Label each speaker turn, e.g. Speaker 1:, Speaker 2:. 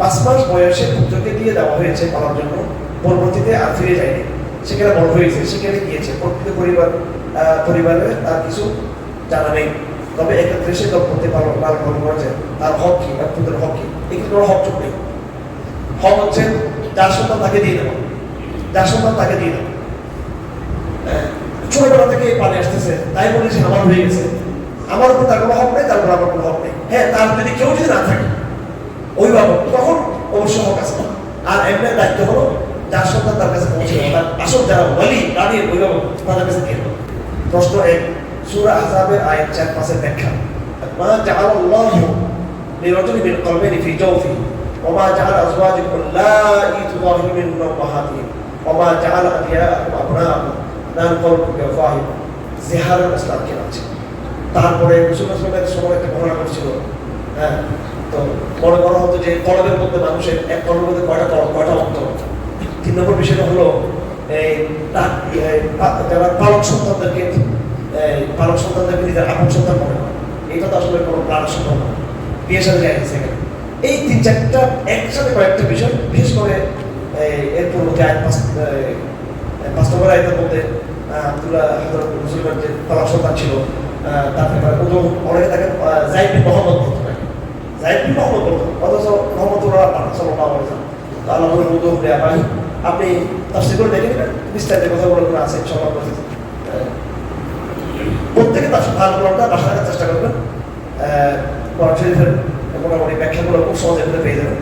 Speaker 1: পাঁচ মাস বয়সে পুত্রকে দিয়ে দেওয়া হয়েছে পালার জন্য। পরবর্তীতে আর ফিরে যায়নি। সেখানে বড় হয়েছে, সেখানে গিয়েছে। প্রকৃত পরিবার পরিবারে তার কিছু জানা নেই। তবে এক্ষেত্রে সে দম্পতি পালন পালন করেছে। তার হক কি? তার পুত্রের হক কি? এক্ষেত্রে কোনো হক চোখ নেই। হক হচ্ছে যার সন্তান তাকে দিয়ে দেবো যার সন্তান তাকে দিয়ে দেবো ছোটবেলা থেকে পানি আসতেছে। তাই বলে সে আমার হয়ে গেছে। আমার উপর তার কোনো হক নেই, তার উপর আমার কোনো হক নেই। হ্যাঁ তার যদি কেউ যদি না থাকে অভিভাবক তখন অবশ্য হক আছে আর এমনি দায়িত্ব হলো, যার সন্তান তার কাছে পৌঁছে তার আসল যারা ওয়ালি গার্ডিয়ান অভিভাবক, তাদের কাছে দেওয়া। প্রশ্ন এক, সূরা আহজাবের আয়াত চার ব্যাখ্যা। মা জাআলাল্লাহু লিরাজুলি মিন কলবাইনি ফি জাওফি ওমা জাআলা আজওয়াজাকুম আল্লাহি তুযাহিরুন মিন উম্মাহাতিহিম ওমা জাআলা আদিয়াকুম আবনাআকুম নানকালকুম বিওয়াফাহিম জিহারের ইসলাম কেন আছে তারপরে মুসলমানের সময় একটা ঘটনা হ্যাঁ তো মনে করা হতো যে কলবের মধ্যে মানুষের এক কলবের মধ্যে কয়টা কলব কয়টা অন্তর? তিন নম্বর বিষয়টা হলো, এই যারা পালক সন্তানদেরকে পালক সন্তানদেরকে নিজের আপন সন্তান মনে এটা তো আসলে কোনো প্রাণ সম্ভব না। বিয়ের সাথে যায় সেখানে এই তিন চারটা একসাথে কয়েকটা বিষয়, বিশেষ করে এর পূর্ববর্তী আয় পাঁচ পাঁচ নম্বর আয়তের মধ্যে আব্দুল্লাহ মুসলিমের যে পালক সন্তান ছিল তার ব্যাপারে উদু অনেকে তাকে জাইদ মোহাম্মদ বিন মোহাম্মদ অথচ ওয়াসাল্লাম। তো আল্লাহ বলে উদু দেয়া ভাই আপনি তার করে দেখে নেবেন, বিস্তারিত কথা বলে কোনো আছে সবার কাছে প্রত্যেকে তার ভালো কোরআনটা বাসা রাখার চেষ্টা করবেন। মোটামুটি ব্যাখ্যাগুলো খুব সহজে পেয়ে যাবেন।